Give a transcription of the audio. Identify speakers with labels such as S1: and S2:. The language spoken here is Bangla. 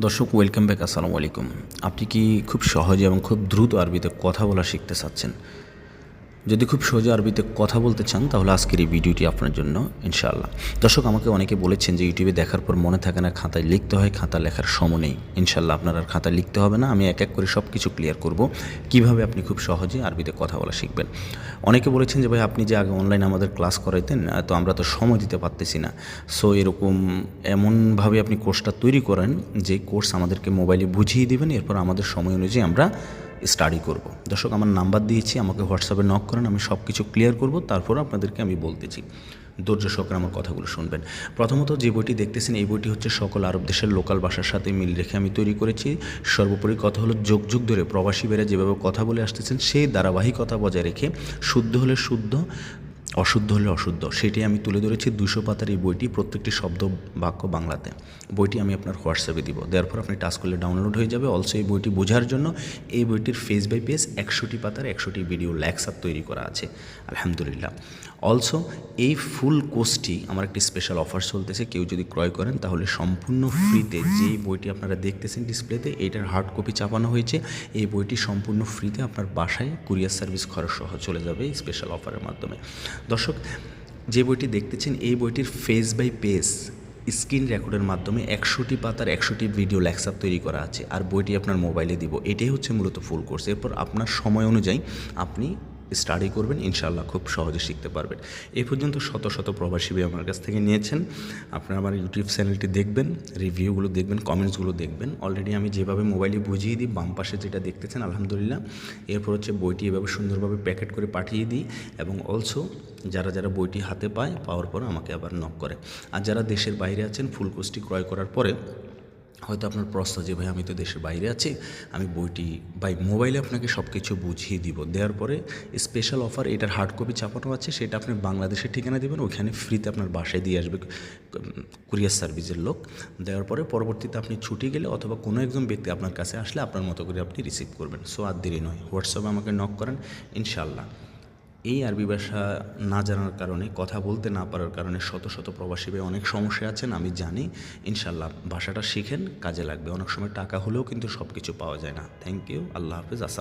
S1: দর্শক ওয়েলকাম ব্যাক আসসালামু আলাইকুম। আপনি কি খুব সহজে এবং খুব দ্রুত আরবিতে কথা বলা শিখতে চাচ্ছেন? যদি খুব সহজে আরবিতে কথা বলতে চান, তাহলে আজকের এই ভিডিওটি আপনার জন্য, ইনশাআল্লাহ। দর্শক, আমাকে অনেকে বলেছেন যে ইউটিউবে দেখার পর মনে থাকে না খাতায় লিখতে হয়, খাতা লেখার সময় নেই। ইনশাআল্লাহ আপনার আর খাতায় লিখতে হবে না, আমি এক এক করে সব কিছু ক্লিয়ার করব। কীভাবে আপনি খুব সহজে আরবিতে কথা বলা শিখবেন? অনেকে বলেছেন যে ভাই, আপনি যে আগে অনলাইনে আমাদের ক্লাস করাইতেন তো আমরা তো সময় দিতে পারতেছি না। সো এরকম এমনভাবে আপনি কোর্সটা তৈরি করেন যে কোর্স আমাদেরকে মোবাইলে বুঝিয়ে দেবেন, এরপর আমাদের সময় অনুযায়ী আমরা স্টাডি করব। দর্শক, আমার নাম্বার দিয়েছি, আমাকে হোয়াটসঅ্যাপে নক করেন, আমি সব কিছু ক্লিয়ার করব, তারপর আপনাদেরকে আমি বলতেছি। ধৈর্য সহকারে আমার কথাগুলো শুনবেন। প্রথমত যে বইটি দেখতেছেন, এই বইটি হচ্ছে সকল আরব দেশের লোকাল ভাষার সাথে মিল রেখে আমি তৈরি করেছি। সর্বোপরি কথা হলো যুগ যুগ ধরে প্রবাসী বেড়ে যেভাবে কথা বলে আসতেছেন, সেই ধারাবাহিকতা বজায় রেখে শুদ্ধ হলে শুদ্ধ অশুদ্ধ হলে অশুদ্ধ। সেটি আমি তুলে ধরেছি দুশো পাতার এই বইটি প্রত্যেকটি শব্দ বাক্য বাংলাতে। বইটি আমি আপনার হোয়াটসঅ্যাপে দিব। দেওয়ার পর আপনি টাচ করলে ডাউনলোড হয়ে যাবে। অলসো এই বইটি বোঝার জন্য এই বইটির ফেস বাই পেজ একশোটি পাতার একশোটি ভিডিও ল্যাক্সার তৈরি করা আছে। আলহামদুলিল্লাহ। অলসো এই ফুল কোর্সটি আমার একটি স্পেশাল অফার চলতেছে। কেউ যদি ক্রয় করেন তাহলে সম্পূর্ণ ফ্রিতে যেই বইটি আপনারা দেখতেছেন ডিসপ্লেতে এইটার হার্ড কপি চাপানো হয়েছে। এই বইটি সম্পূর্ণ ফ্রিতে আপনার বাসায় কুরিয়ার সার্ভিস খরচ সহ চলে যাবে এই স্পেশাল অফারের মাধ্যমে। দর্শক, যে বইটি দেখতেছেন, এই বইটির ফেস বাই পেজ স্ক্রিন রেকর্ডের মাধ্যমে একশোটি পাতার একশোটি ভিডিও লেকচার তৈরি করা আছে। আর বইটি আপনার মোবাইলে দিব। এটাই হচ্ছে মূলত ফুল কোর্স এরপর আপনার সময় অনুযায়ী আপনি স্টাডি করবেন, ইনশাআল্লাহ খুব সহজে শিখতে পারবেন। এই পর্যন্ত শত শত প্রবাসী ভাই আমার কাছ থেকে নিয়েছেন। আপনারা আমার ইউটিউব চ্যানেলটি দেখবেন রিভিউগুলো দেখবেন কমেন্টসগুলো দেখবেন। অলরেডি আমি যেভাবে মোবাইলে বুঝিয়ে দিই, বাম পাশে যেটা দেখতেছেন, আলহামদুলিল্লাহ। এরপর হচ্ছে বইটি এভাবে সুন্দরভাবে প্যাকেট করে পাঠিয়ে দিই এবং অলসো যারা যারা বইটি হাতে পায়, পাওয়ার পর আমাকে আবার নক করে। আর যারা দেশের বাইরে আছেন, ফুল কোর্সটি ক্রয় করার পরে হয়তো আপনার প্রশ্ন যে, ভাই, আমি তো দেশের বাইরে আছি, আমি বইটি বাই মোবাইলে আপনাকে সব কিছু বুঝিয়ে দিব। দেওয়ার পরে স্পেশাল অফার এটার হার্ড কপি চাপানো আছে, সেটা আপনি বাংলাদেশের ঠিকানা দেবেন, ওইখানে ফ্রিতে আপনার বাসায় দিয়ে আসবে, কুরিয়ার সার্ভিসের লোক। দেওয়ার পরে পরবর্তীতে আপনি ছুটি গেলে অথবা কোনো একজন ব্যক্তি আপনার কাছে আসলে আপনার মতো করে আপনি রিসিভ করবেন। সো আর দেরি নয়। হোয়াটসঅ্যাপে আমাকে নক করেন ইনশাল্লাহ এই আরবি ভাষা না জানার কারণে, কথা বলতে না পারার কারণে শত শত প্রবাসী ভাই অনেক সমস্যা আছেন, আমি জানি। ইনশাল্লাহ ভাষাটা শিখেন, কাজে লাগবে। অনেক সময় টাকা হলেও কিন্তু সব কিছু পাওয়া যায় না। থ্যাংক ইউ আল্লাহ হাফিজ, আসসালাম